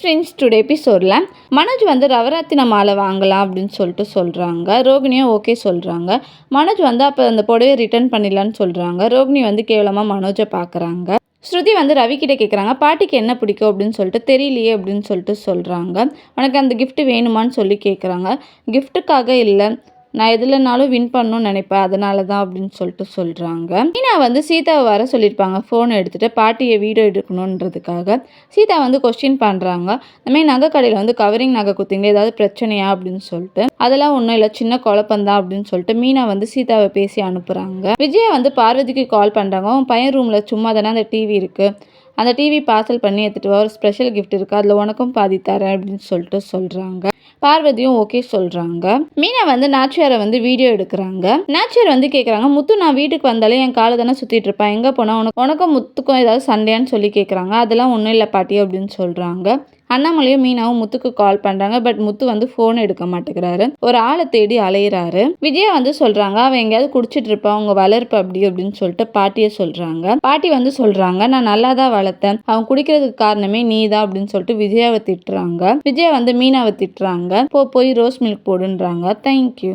Friends today எபிசோடில் மனோஜ் வந்து ரவராத்தின மாலை வாங்கலாம் அப்படின்னு சொல்லிட்டு சொல்கிறாங்க ரோகிணியும் ஓகே சொல்கிறாங்க மனோஜ் வந்து அப்போ அந்த புடவையை ரிட்டர்ன் பண்ணிடலான்னு சொல்கிறாங்க ரோகிணி வந்து கேவலமாக மனோஜை பார்க்குறாங்க. ஸ்ருதி வந்து ரவி கிட்டே கேட்குறாங்க பாட்டிக்கு என்ன பிடிக்கும்? அப்படின்னு சொல்லிட்டு தெரியலையே அப்படின்னு சொல்லிட்டு சொல்கிறாங்க உனக்கு அந்த கிஃப்ட் வேணுமான்னு சொல்லி கேட்குறாங்க கிஃப்ட்டுக்காக இல்லை நான் எதுலனாலும் வின் பண்ணணும்னு நினைப்பேன். அதனால தான் அப்படின்னு சொல்லிட்டு சொல்கிறாங்க மீனா வந்து சீதாவை வர சொல்லியிருப்பாங்க. ஃபோன் எடுத்துகிட்டு பாட்டியை வீடியோ எடுக்கணுன்றதுக்காக சீதா வந்து கொஸ்டின் பண்ணுறாங்க இந்த மாதிரி நகை கடையில் வந்து கவரிங் நகை குத்திங்க ஏதாவது பிரச்சனையா அப்படின்னு சொல்லிட்டு. அதெல்லாம் ஒன்றும் இல்லை சின்ன குழப்பந்தான் அப்படின்னு சொல்லிட்டு மீனா வந்து சீதாவை பேசி அனுப்புகிறாங்க விஜயா வந்து பார்வதிக்கு கால் பண்ணுறாங்க உன் பையன் ரூமில் சும்மா தானே அந்த டிவி இருக்குது அந்த டிவி பார்சல் பண்ணி எடுத்துகிட்டு வா. ஒரு ஸ்பெஷல் கிஃப்ட் இருக்குது அதில் உனக்கும் பாதி தரேன் அப்படின்னு சொல்லிட்டு சொல்கிறாங்க பார்வதியும் ஓகே சொல்கிறாங்க மீனா வந்து நாச்சியாரை வந்து வீடியோ எடுக்கிறாங்க. நாச்சியார் வந்து கேட்குறாங்க முத்து நான் வீட்டுக்கு வந்தாலே என் காலை தானே சுற்றிட்டு இருப்பேன். எங்கே போனால் உனக்கு உனக்கும் முத்துக்கும் ஏதாவது சண்டையான்னு சொல்லி கேட்குறாங்க அதெல்லாம் ஒன்றும் இல்லை பாட்டி அப்படின்னு சொல்கிறாங்க அண்ணாமலையும் மீனாவும் முத்துக்கு கால் பண்ணுறாங்க பட் முத்து வந்து ஃபோன் எடுக்க மாட்டேங்கிறாரு. ஒரு ஆளை தேடி அலையிறாரு. விஜயா வந்து சொல்கிறாங்க அவன் எங்கேயாவது குடிச்சிட்டு இருப்பான் அவங்க வளர்ப்பு அப்படி அப்படின்னு சொல்லிட்டு பாட்டியை சொல்கிறாங்க பாட்டி வந்து சொல்கிறாங்க நான் நல்லா தான் வளர்த்தேன். அவன் குடிக்கிறதுக்கு காரணமே நீ தான் அப்படின்னு சொல்லிட்டு விஜயாவை திட்டுறாங்க. விஜயா வந்து மீனாவை திட்டுறாங்க. போ போய் ரோஸ் மில்க் போடுன்றாங்க. தேங்க்யூ